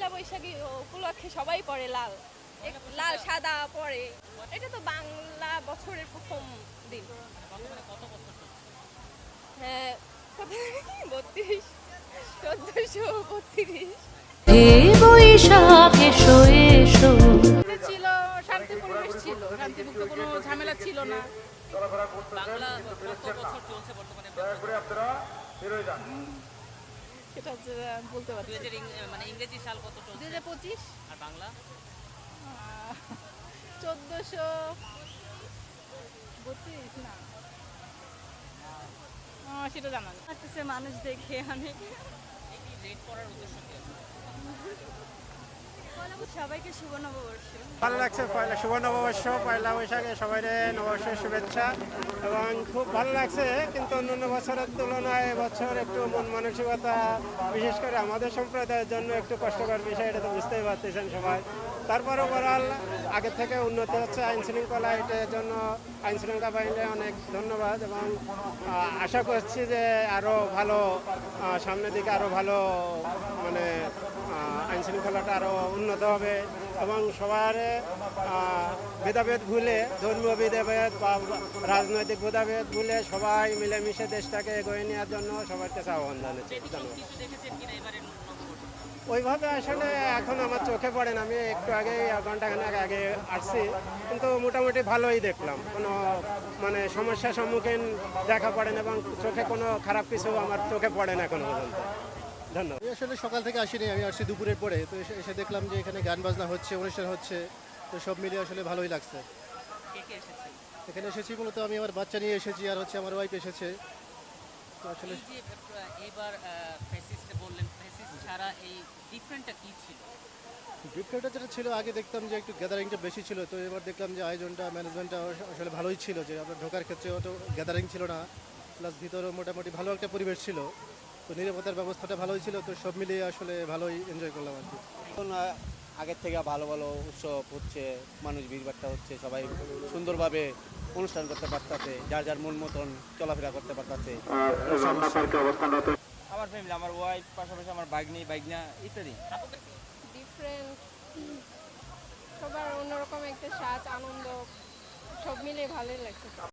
পয়লা বৈশাখী উপলক্ষে সবাই পরে লাল। লাল সাদা পরে। এটা তো বাংলা বছরের প্রথম দিন। হ্যাঁ বত্রিশ চোদ্দশো বত্রিশ। বৈশাখ এসো এসো। ছিল শান্তি পরিবেশ ছিল। শান্তিমুক্ত কোনো ঝামেলা ছিল না। বাংলা কত বছর চলছে বর্তমানে? সেটা বলতে পারছি। মানে ইংরেজি সাল কত চলছে পঁচিশ। আর বাংলা? চোদ্দোশো বত্রিশ না। সেটা জানা যাচ্ছে মানুষ দেখে অনেক এই করার উদ্দেশ্য কি? সবাইকে ভালো লাগছে, পয়লা শুভ নববর্ষ, পয়লা বৈশাখে সবাই নববর্ষের শুভেচ্ছা এবং খুব ভালো লাগছে, কিন্তু অন্যান্য বছরের তুলনায় এবছর একটু মন মানসিকতা, বিশেষ করে আমাদের সম্প্রদায়ের জন্য একটু কষ্টকর বিষয়, এটা তো বুঝতেই পারতেছেন সবাই। তারপর ওভারঅল আগের থেকে উন্নতি হচ্ছে আইন শৃঙ্খলা এটার জন্য আইন শৃঙ্খলা বাহিনীকে অনেক ধন্যবাদ এবং আশা করছি যে আরও ভালো সামনের দিকে আরও ভালো মানে আইন শৃঙ্খলাটা আরও উন্নত হবে এবং সবার ভেদাভেদ ভুলে ধর্মীয় ভেদাভেদ বা রাজনৈতিক ভেদাভেদ ভুলে সবাই মিলেমিশে দেশটাকে এগিয়ে নেওয়ার জন্য সবার কাছে আহ্বান জানাচ্ছি। ওইভাবে আসলে এখন আমার চোখে পড়ে না, আমি একটু আগে ঘন্টাখানেক আগে আসছি, কিন্তু মোটামুটি ভালোই দেখলাম। কোনো মানে সমস্যার সম্মুখীন দেখা পড়ে না এবং চোখে কোনো খারাপ কিছু আমার চোখে পড়ে না এখনও পর্যন্ত। ধন্যবাদ। আমি আসলে সকাল থেকে আসিনি আমি আসছি দুপুরের পরে। তো এসে দেখলাম যে এখানে গান বাজনা হচ্ছে অনুষ্ঠান হচ্ছে। তো সব মিলিয়ে আসলে ভালোই লাগছে। এখানে এসেছি মূলত আমি আমার বাচ্চা নিয়ে এসেছি আর হচ্ছে আমার ওয়াইফ এসেছে। তো আসলে এই যে আহ, এবার ফেসিস্ট বললেন ফেসিস্ট ছাড়া এই ডিফারেন্টটা কি ছিল? ডিফারেন্টটা যেটা ছিল আগে দেখতাম যে একটু গ্যাদারিংটা বেশি ছিল। তো এবার দেখলাম যে আয়োজনটা ম্যানেজমেন্টটা আসলে ভালোই ছিল যে আমরা ঢোকার ক্ষেত্রে অত গ্যাদারিং ছিল না। প্লাস ভিতরেও মোটামুটি ভালো একটা পরিবেশ ছিল। তো নিরাপত্তার ব্যবস্থাটা ভালোই ছিল তো সব মিলিয়ে আসলে ভালোই এনজয় করলাম আর কি। এখন আগের থেকে ভালো ভালো উৎসব হচ্ছে মানুষ ভিড়ভাট্টা হচ্ছে সবাই সুন্দরভাবে অনুষ্ঠান করতে পারতেছে যার যার মন মতন চলাফেরা করতে পারতেছে। আমার ফ্যামিলি আমার ওয়াইফ পাশাপাশি আমার বাগনি বাইগনা ইত্যাদি। ডিফারেন্ট সবার অন্যরকম একটা সাজ আনন্দ সব মিলে ভালোই লাগছে।